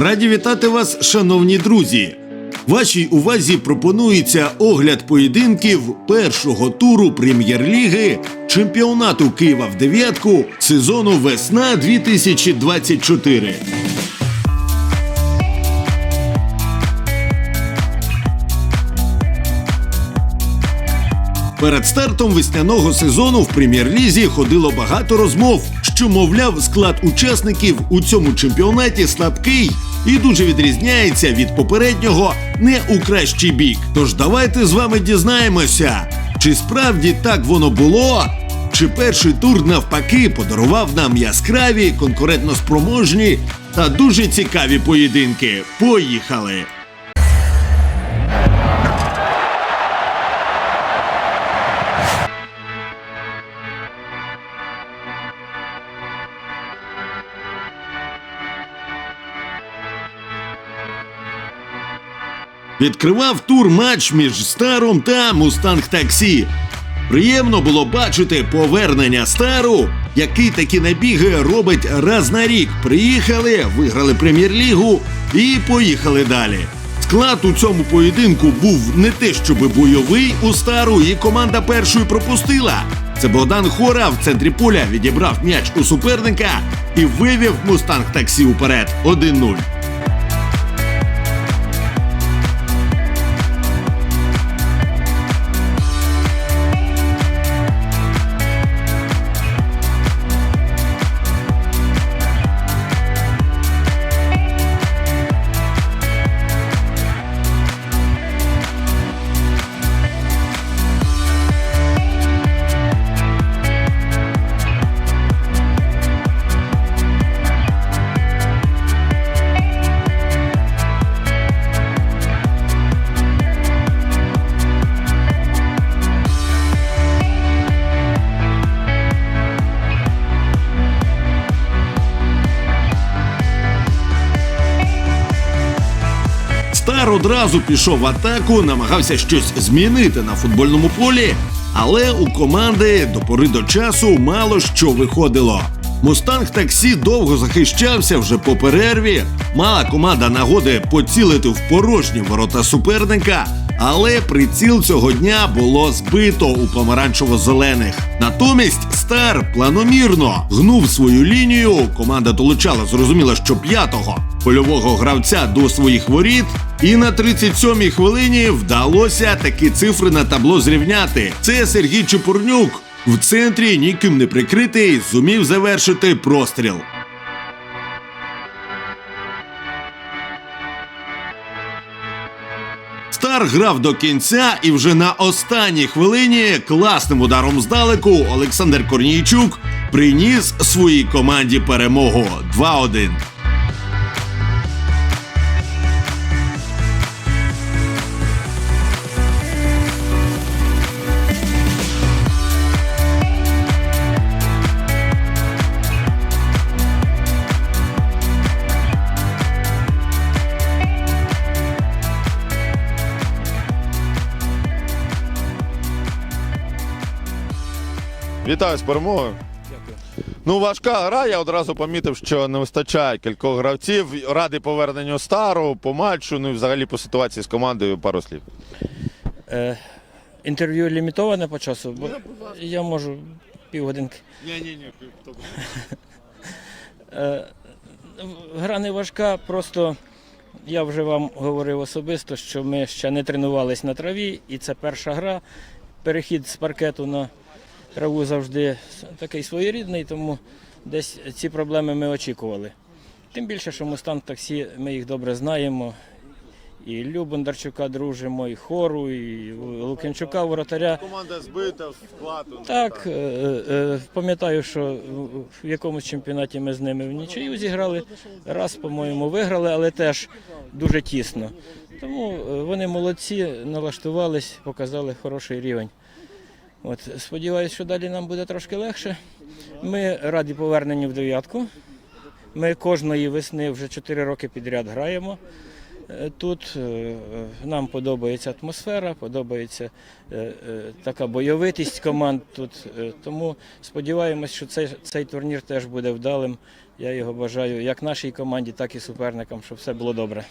Раді вітати вас, шановні друзі. Вашій увазі пропонується огляд поєдинків першого туру прем'єр-ліги чемпіонату Києва в дев'ятку сезону Весна 2024. Перед стартом весняного сезону в прем'єр-лізі ходило багато розмов, що, мовляв, склад учасників у цьому чемпіонаті слабкий і дуже відрізняється від попереднього не у кращий бік. Тож давайте з вами дізнаємося, чи справді так воно було, чи перший тур навпаки подарував нам яскраві, конкурентно спроможні та дуже цікаві поєдинки. Поїхали! Відкривав тур матч між Старом та Мустанг Таксі. Приємно було бачити повернення стару, який такі набіги робить раз на рік. Приїхали, виграли прем'єр-лігу і поїхали далі. Склад у цьому поєдинку був не те, щоби бойовий у стару, і команда першою пропустила. Це Богдан Хора в центрі поля відібрав м'яч у суперника і вивів Мустанг таксі уперед 1-0. Стар одразу пішов в атаку, намагався щось змінити на футбольному полі, але у команди до пори до часу мало що виходило. Мустанг таксі довго захищався вже по перерві. Мала команда нагоди поцілити в порожні ворота суперника, але приціл цього дня було збито у помаранчево-зелених. Натомість Стар планомірно гнув свою лінію. Команда долучала, зрозуміла, що п'ятого польового гравця до своїх воріт. І на 37-й хвилині вдалося такі цифри на табло зрівняти. Це Сергій Чепурнюк в центрі ніким не прикритий, зумів завершити простріл. Стар грав до кінця, і вже на останній хвилині класним ударом здалеку Олександр Корнійчук приніс своїй команді перемогу 2-1. Вітаю з перемогою. Дякую. Ну, важка гра. Я одразу помітив, що не вистачає кількох гравців. Радий поверненню стару по матчу. Ну і взагалі по ситуації з командою пару слів. Е, інтерв'ю лімітоване по часу, бо я можу півгодинки. Ні, ні, Е, гра не важка, просто я вже вам говорив особисто, що ми ще не тренувались на траві, і це перша гра. Перехід з паркету на траву завжди такий своєрідний, тому десь ці проблеми ми очікували. Тим більше, що Мустанг таксі, ми їх добре знаємо. І Лю Бондарчука дружимо, і хору, і Лук'янчука, воротаря. Команда збита склад. Так, е, е, пам'ятаю, що в якомусь чемпіонаті ми з ними в нічию зіграли. Раз, по-моєму, виграли, але теж дуже тісно. Тому е, вони молодці, налаштувались, показали хороший рівень. От, сподіваюсь, що далі нам буде трошки легше. Ми раді поверненню в дев'ятку. Ми кожної весни вже 4 роки підряд граємо. е, тут. Е, Нам подобається атмосфера, подобається е, е, така бойовитість команд тут. Е, Тому сподіваємось, що цей, цей турнір теж буде вдалим. Я його бажаю як нашій команді, так і суперникам, щоб все було добре.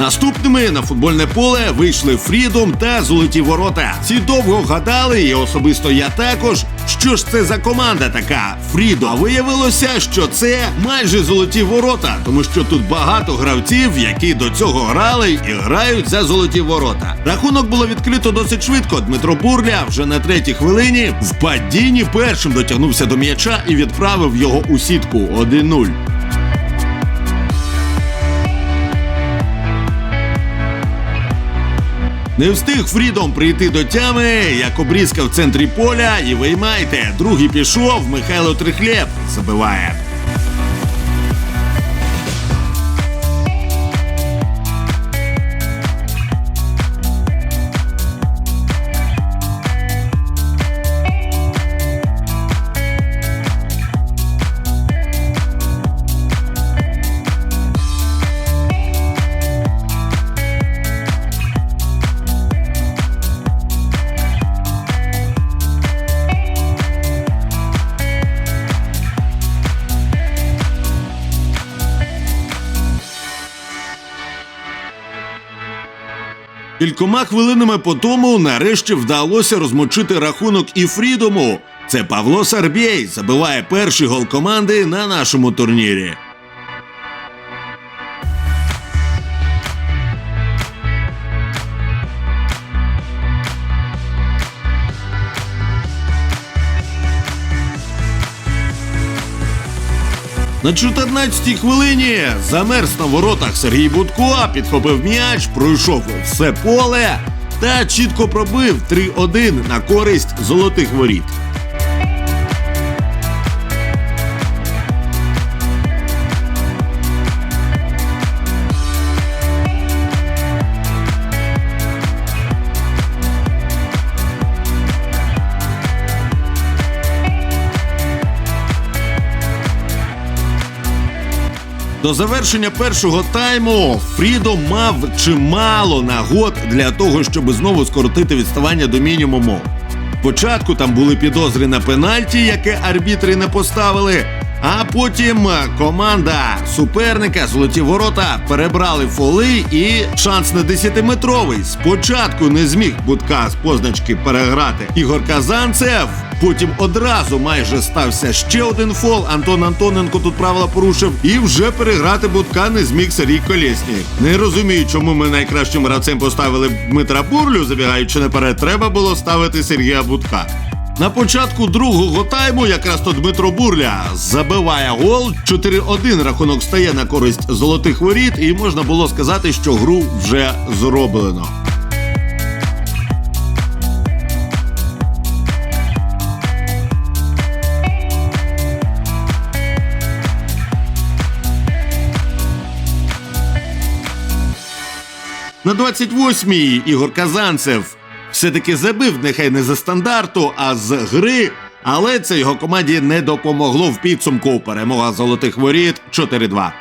Наступними на футбольне поле вийшли Фрідом та Золоті Ворота. Ці довго гадали, і особисто я також. Що ж це за команда така Фрідо? А виявилося, що це майже золоті ворота, тому що тут багато гравців, які до цього грали і грають за золоті ворота. Рахунок було відкрито досить швидко. Дмитро Бурля вже на третій хвилині в падінні першим дотягнувся до м'яча і відправив його у сітку 1-0. Не встиг Фрідом прийти до тями, як обрізка в центрі поля, і виймайте. Другий пішов, Михайло Трихлєб забиває. Кількома хвилинами по тому нарешті вдалося розмочити рахунок і Фрідому. Це Павло Сарбєй забиває перший гол команди на нашому турнірі. На 14-й хвилині замерз на воротах Сергій Будко, підхопив м'яч, пройшов все поле та чітко пробив 3-1 на користь золотих воріт. До завершення першого тайму Фрідо мав чимало нагод для того, щоб знову скоротити відставання до мінімуму. Спочатку там були підозри на пенальті, яке арбітри не поставили. А потім команда суперника Золоті ворота перебрали фоли і шанс на 10-метровий. Спочатку не зміг будка з позначки переграти Ігор Казанцев. Потім одразу майже стався ще один фол. Антон Антоненко тут правила порушив, і вже переграти будка не зміг Сергій Колєснік. Не розумію, чому ми найкращим гравцем поставили Дмитра Бурлю, забігаючи наперед, треба було ставити Сергія Будка. На початку другого тайму якраз то Дмитро Бурля забиває гол. 4-1 рахунок стає на користь золотих воріт, і можна було сказати, що гру вже зроблено. На 28-й Ігор Казанцев все-таки забив, нехай не за стандарту, а з гри. Але це його команді не допомогло в підсумку. Перемога золотих воріт 4-2.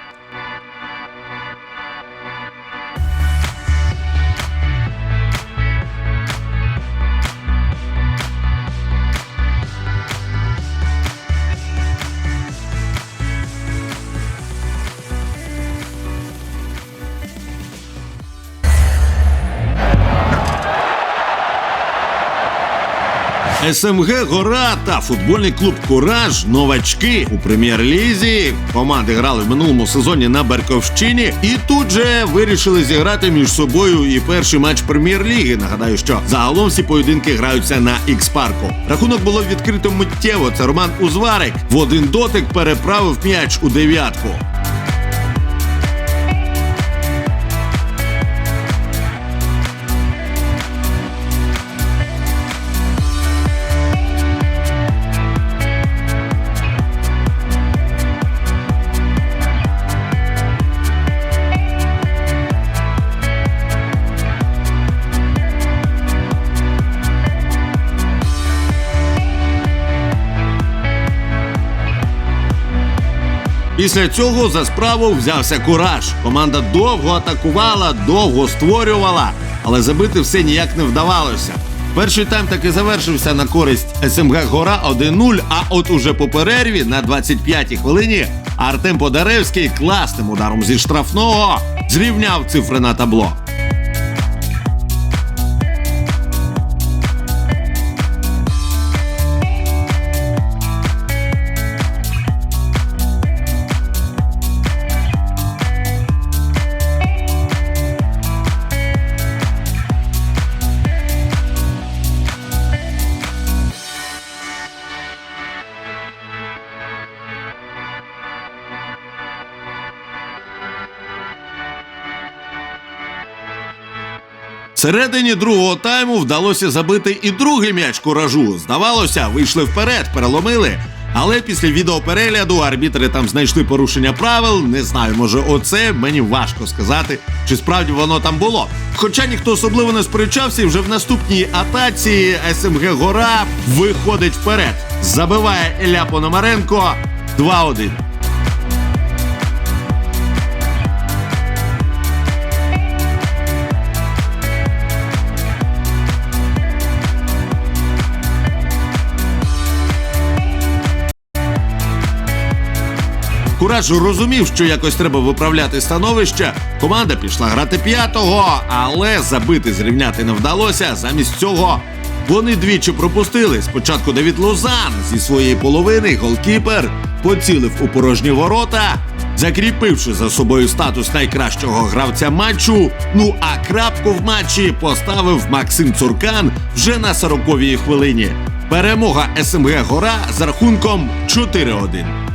СМГ Гора та футбольний клуб Кураж новачки у прем'єр-лізі. Команди грали в минулому сезоні на Берковщині і тут же вирішили зіграти між собою і перший матч прем'єр-ліги. Нагадаю, що загалом всі поєдинки граються на Ікс-парку. Рахунок було відкрито миттєво. Це Роман Узварик в один дотик переправив м'яч у дев'ятку. Після цього за справу взявся кураж. Команда довго атакувала, довго створювала, але забити все ніяк не вдавалося. Перший тайм таки завершився на користь СМГ Гора 1-0, а от уже по перерві на 25-й хвилині Артем Подаревський класним ударом зі штрафного зрівняв цифри на табло. Всередині другого тайму вдалося забити і другий м'яч куражу. Здавалося, вийшли вперед, переломили. Але після відеоперегляду арбітри там знайшли порушення правил. Не знаю, може, оце мені важко сказати, чи справді воно там було. Хоча ніхто особливо не сперечався, і вже в наступній атаці СМГ Гора виходить вперед. Забиває Ілля Пономаренко 2-1. Кураж розумів, що якось треба виправляти становище. Команда пішла грати п'ятого, але забити зрівняти не вдалося. Замість цього вони двічі пропустили. Спочатку Давід Лозан зі своєї половини голкіпер поцілив у порожні ворота, закріпивши за собою статус найкращого гравця матчу. Ну а крапку в матчі поставив Максим Цуркан вже на 40-й хвилині. Перемога СМГ Гора з рахунком 4-1.